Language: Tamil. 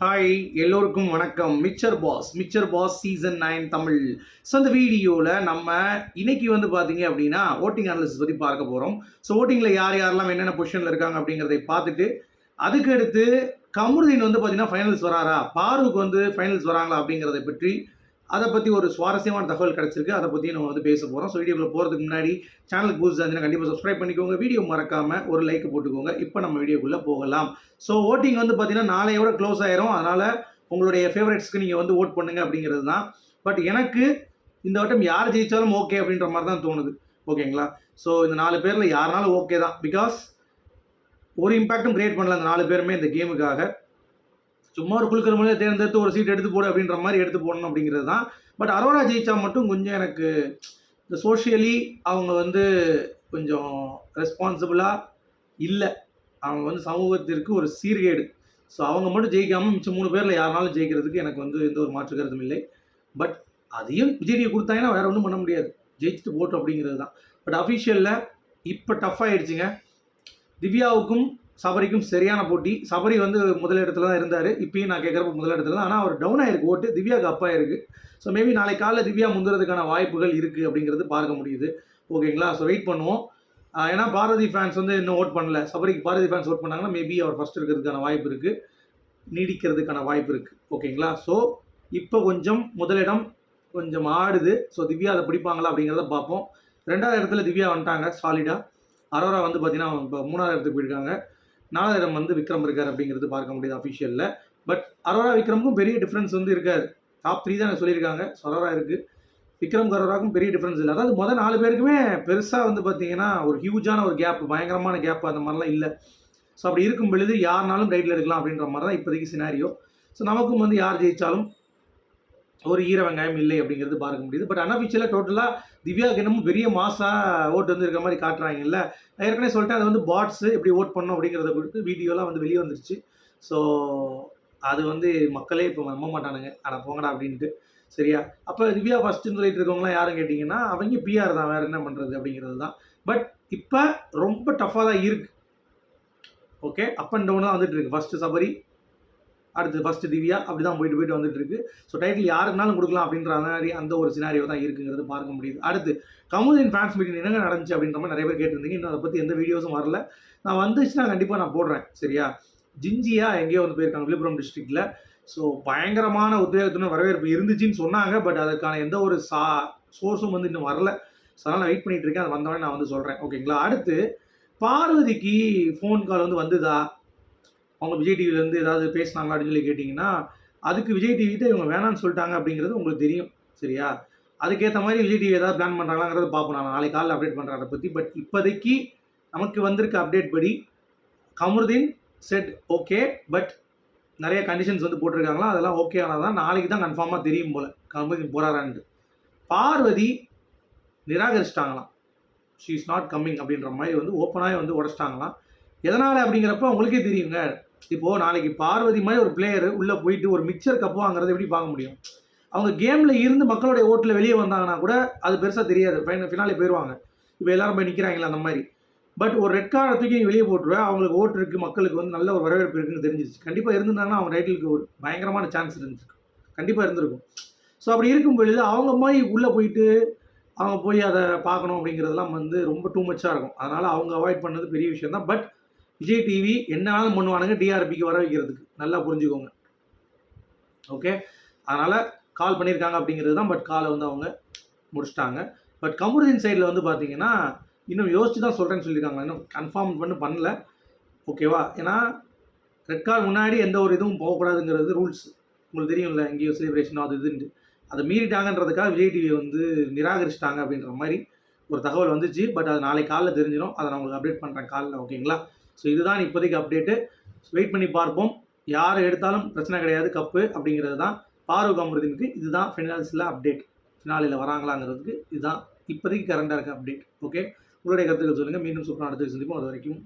ஹாய் எல்லோருக்கும் வணக்கம். Mixture boss mixture boss season nine Tamil. So அந்த வீடியோவில் நம்ம இன்னைக்கு வந்து பார்த்தீங்க அப்படின்னா ஓட்டிங் அனாலிசிஸ் பற்றி பார்க்க போகிறோம் ஸோ ஓட்டிங்கில் யார் யாரெல்லாம் என்னென்ன பொசிஷனில் இருக்காங்க அப்படிங்கிறதை பார்த்துட்டு அதுக்கு அடுத்து கமருதீன் வந்து பார்த்தீங்கன்னா ஃபைனல்ஸ் வராரா? பாருக்கு வந்து ஃபைனல்ஸ் வராங்களா அப்படிங்கிறத பற்றி அதை பற்றி ஒரு சுவாரஸ்யமான தகவல் கிடச்சிருக்கு. அதை பற்றி நம்ம வந்து பேச போகிறோம் ஸோ வீடியோவில் போகிறதுக்கு முன்னாடி சேனலுக்கு பூஸ் இருந்துச்சுன்னா கண்டிப்பாக சப்ஸ்கிரைப் பண்ணிக்கோங்க. வீடியோ மறக்காமல் ஒரு லைக் போட்டுக்கோங்க. இப்போ நம்ம வீடியோக்குள்ளே போகலாம். ஸோ ஓட்டிங் வந்து பார்த்திங்கன்னா நாளையோட க்ளோஸ் ஆயிரும். அதனால் உங்களுடைய ஃபேவரட்ஸ்க்கு நீங்கள் வந்து ஓட் பண்ணுங்க அப்படிங்கிறது தான் பட் எனக்கு இந்த வட்டம் யார் ஜெயித்தாலும் ஓகே அப்படின்ற மாதிரி தான் தோணுது. ஓகேங்களா ஸோ இந்த நாலு பேரில் யாருனாலும் ஓகே தான். பிகாஸ் ஒரு இம்பேக்டும் கிரியேட் பண்ணல அந்த நாலு பேருமே இந்த கேமுக்காக சும்மா ஒரு குழுக்கிற மொழியை தேர்ந்தெடுத்து ஒரு சீட் எடுத்து போடு அப்படின்ற மாதிரி எடுத்து போடணும் அப்படிங்கிறது தான். பட் அரோரா ஜெயிச்சா மட்டும் கொஞ்சம் எனக்கு இந்த சோஷியலி அவங்க வந்து கொஞ்சம் ரெஸ்பான்சிபிளாக இல்லை. அவங்க வந்து சமூகத்திற்கு ஒரு சீர்கேடு. ஸோ அவங்க மட்டும் ஜெயிக்காமல் மிச்சம் மூணு பேரில் யாருனாலும் ஜெயிக்கிறதுக்கு எனக்கு வந்து எந்த ஒரு மாற்று கருத்தும் இல்லை. பட் அதையும் விஜய் கொடுத்தாங்கன்னா வேறு ஒன்றும் பண்ண முடியாது. ஜெயிச்சுட்டு போட்டோம் அப்படிங்கிறது தான். பட் அஃபிஷியலில் இப்போ டஃப் ஆகிடுச்சிங்க திவ்யாவுக்கும் சபரிக்கும் சரியான போட்டி. சபரி வந்து முதலிடத்துல தான் இருந்தார். இப்பயும் நான் கேட்குறப்ப முதலிடத்துல தான். ஆனால் அவர் டவுன் ஆயிருக்கு ஓட்டு. திவ்யாவுக்கு அப்பா இருக்குது ஸோ மேபி நாளை காலைல திவ்யா முந்துறதுக்கான வாய்ப்புகள் இருக்குது அப்படிங்கிறது பார்க்க முடியுது. ஓகேங்களா? ஸோ வெயிட் பண்ணுவோம். ஏன்னா பாரதி ஃபேன்ஸ் வந்து இன்னும் ஓட் பண்ணல. சபரிக்கு பாரதி ஃபேன்ஸ் ஓட் பண்ணாங்கன்னா மேபி அவர் ஃபஸ்ட் இருக்கிறதுக்கான வாய்ப்பு இருக்குது நீடிக்கிறதுக்கான வாய்ப்பு இருக்குது ஓகேங்களா? ஸோ இப்போ கொஞ்சம் முதலிடம் கொஞ்சம் ஆடுது. ஸோ திவ்யா அதை பிடிப்பாங்களா அப்படிங்கிறத பார்ப்போம். ரெண்டாவது இடத்துல திவ்யா வந்துட்டாங்க சாலிடாக அரோரா வந்து பார்த்தீங்கன்னா இப்போ மூணாவது இடத்துக்கு போயிருக்காங்க. நாலாயிரம் வந்து விக்ரம் இருக்கார் அப்படிங்கிறது பார்க்க முடியுது அஃபிஷியலில் பட் அரோரா விக்ரமுக்கும் பெரிய டிஃப்ரென்ஸ் வந்து இருக்காது. டாப் த்ரீ தான் சொல்லியிருக்காங்க. ஸோ அரோரா இருக்குது விக்ரம் கரோராக்கும் பெரிய டிஃப்ரென்ஸ் இல்லை. அதாவது முதல் நாலு பேருக்குமே பெருசாக வந்து பார்த்தீங்கன்னா ஒரு ஹியூஜான ஒரு கேப் பயங்கரமான கேப் அந்த மாதிரிலாம் இல்லை. ஸோ அப்படி இருக்கும் பொழுது யாருனாலும் ரைட்டில் எடுக்கலாம் அப்படின்ற மாதிரி தான் இப்போதைக்கு சினாரியோ ஸோ நமக்கும் வந்து யார் ஜெயித்தாலும் ஒரு ஈர வெங்காயம் இல்லை அப்படிங்கிறது பார்க்க முடியுது. பட் அனஃபிஷியலாக டோட்டலாக திவ்யாவுக்கு என்னமோ பெரிய மாசாக ஓட்டு வந்து இருக்க மாதிரி காட்டுறாங்கல்ல. நான் ஏற்கனவே சொல்லிட்டேன் அது வந்து பாட்ஸு எப்படி ஓட் பண்ணணும் அப்படிங்கிறத குறித்து வீடியோலாம் வந்து வெளியே வந்துருச்சு. ஸோ அது வந்து மக்களே இப்போ நம்ப மாட்டானுங்க. ஆனால் போங்கடா அப்படின்ட்டு சரியா? அப்போ திவ்யா ஃபஸ்ட்டுன்னு சொல்லிட்டு இருக்கவங்களாம் யாரும் கேட்டிங்கன்னா அவங்க பிஆர் தான். வேறு என்ன பண்ணுறது அப்படிங்கிறது தான். பட் இப்போ ரொம்ப டஃப்பாக தான் இருக்குது ஓகே அப் அண்ட் டவுன் தான் வந்துட்டு இருக்கு. ஃபஸ்ட்டு சபரி அடுத்து ஃபஸ்ட்டு திவ்யா அப்படி தான் போயிட்டு போயிட்டு வந்துட்டு இருக்கு. ஸோ டைட்டில் யாருக்குனாலும் கொடுக்கலாம் அப்படின்ற மாதிரி அந்த ஒரு சினாரியோ தான் இருக்குங்கிறது பார்க்க முடியுது. அடுத்து கமுதின் ஃபேன்ஸ் மீட்டிங் என்னங்க நடந்துச்சு அப்படின்ற மாதிரி நிறைய பேர் கேட்டிருந்தீங்க. இன்னும் அதை பற்றி எந்த வீடியோஸும் வரல. நான் வந்துச்சுன்னா கண்டிப்பாக நான் போடுறேன். சரியா? ஜிஞ்சியா எங்கேயோ வந்து போயிருக்காங்க விழுப்புரம் டிஸ்ட்ரிக்டில் ஸோ பயங்கரமான உத்வேகத்துடன் வரவேற்பு இருந்துச்சுன்னு சொன்னாங்க. பட் அதுக்கான எந்த ஒரு சா சோர்ஸும் வந்து இன்னும் வரல. ஸோ அதனால் நான் வெயிட் பண்ணிட்டு இருக்கேன். அது வந்தவொடனே நான் வந்து சொல்கிறேன் ஓகேங்களா அடுத்து பார்வதிக்கு ஃபோன் கால் வந்து வந்துதா? அவங்க விஜய் டிவிலேருந்து ஏதாவது பேசினாங்களா அப்படின்னு சொல்லி கேட்டிங்கன்னா அதுக்கு விஜய் டிவிட்ட இவங்க வேணாம்னு சொல்லிட்டாங்க அப்படிங்கிறது உங்களுக்கு தெரியும் சரியா? அதுக்கேற்ற மாதிரி விஜய் டிவி ஏதாவது பிளான் பண்ணுறாங்களாங்கிறத பார்ப்போம். நான் நாளைக்கு காலையில் அப்டேட் பண்ணுறேன் அதை பற்றி பட் இப்போதைக்கு நமக்கு வந்திருக்க அப்டேட் படி கமருதீன் செட் ஓகே பட் நிறைய கண்டிஷன்ஸ் வந்து போட்டிருக்காங்களா அதெல்லாம் ஓகே ஆனால் தான் நாளைக்கு தான் கன்ஃபார்மாக தெரியும் போல் கமருதீன் போகிறாரான்ட்டு பார்வதி நிராகரிச்சிட்டாங்களாம். ஷீ இஸ் நாட் கம்மிங் அப்படின்ற மாதிரி வந்து ஓப்பனாகவே வந்து உடச்சிட்டாங்களாம். எதனால் அப்படிங்கிறப்ப உங்களுக்கே தெரியுங்க. இப்போது நாளைக்கு பார்வதி மாதிரி ஒரு பிளேயர் உள்ளே போயிட்டு ஒரு மிக்சர் கப்பு வாங்குறத எப்படி பார்க்க முடியும்? அவங்க கேமில் இருந்து மக்களுடைய ஓட்டில் வெளியே வந்தாங்கன்னா கூட அது பெருசாக தெரியாது. ஃபைனல் ஃபினாலே போயிடுவாங்க இப்போ எல்லாரும் போய் நிற்கிறாங்களா அந்த மாதிரி. பட் ஒரு ரெட் கார்டை தூக்கி வெளியே போட்டுருவேன் அவங்களுக்கு ஓட்டு இருக்குது மக்களுக்கு வந்து நல்ல ஒரு வரவேற்பு இருக்குன்னு தெரிஞ்சிச்சு கண்டிப்பாக இருந்திருந்தாங்கன்னா அவங்க டைட்டிலுக்கு ஒரு பயங்கரமான சான்ஸ் இருந்துச்சு கண்டிப்பாக இருந்திருக்கும். ஸோ அப்படி இருக்கும் பொழுது அவங்க மாதிரி உள்ளே போயிட்டு அவங்க போய் அதை பார்க்கணும் அப்படிங்கிறதெல்லாம் வந்து ரொம்ப டூ மச்சாக இருக்கும். அதனால் அவங்க அவாய்ட் பண்ணது பெரிய விஷயம் தான் பட் விஜய் டிவி என்னாலும் பண்ணுவானுங்க டிஆர்பிக்கு வர வைக்கிறதுக்கு. நல்லா புரிஞ்சுக்கோங்க. ஓகே அதனால் கால் பண்ணியிருக்காங்க அப்படிங்கிறது தான் பட் காலை வந்து அவங்க முடிச்சிட்டாங்க. பட் கமருதீன் சைடில் வந்து பார்த்தீங்கன்னா இன்னும் யோசிச்சு தான் சொல்கிறேன்னு சொல்லியிருக்காங்க இன்னும் கன்ஃபார்ம் பண்ணி பண்ணல. ஓகேவா ஏன்னா ரெட் கார்டு முன்னாடி எந்த ஒரு இதுவும் போகக்கூடாதுங்கிறது ரூல்ஸ் உங்களுக்கு தெரியும்ல எங்கேயோ செலிப்ரேஷனோ அது இதுன்ட்டு. அதை மீறிட்டாங்கன்றதுக்காக விஜய் டிவியை வந்து நிராகரிச்சிட்டாங்க அப்படின்ற மாதிரி ஒரு தகவல் வந்துச்சு. பட் அது நாளைக்கு காலைல தெரிஞ்சிடும். அதை நான் உங்களுக்கு அப்டேட் பண்ணுறேன் காலைல ஓகேங்களா ஸோ இதுதான் இப்போதைக்கு அப்டேட்டு வெயிட் பண்ணி பார்ப்போம். யார் எடுத்தாலும் பிரச்சனை கிடையாது கப்பு அப்படிங்கிறது தான். பாரூக் அமருதீனுக்கு இதுதான் ஃபினால்ஸில் அப்டேட் ஃபினாலில் வராங்களாங்கிறதுக்கு இதுதான் இப்போதைக்கு கரண்டாக இருக்க அப்டேட் ஓகே உங்களுடைய கருத்துக்கள் சொல்லுங்கள் மீண்டும் சூப்பராக அடுத்த சந்திப்போம். அது வரைக்கும்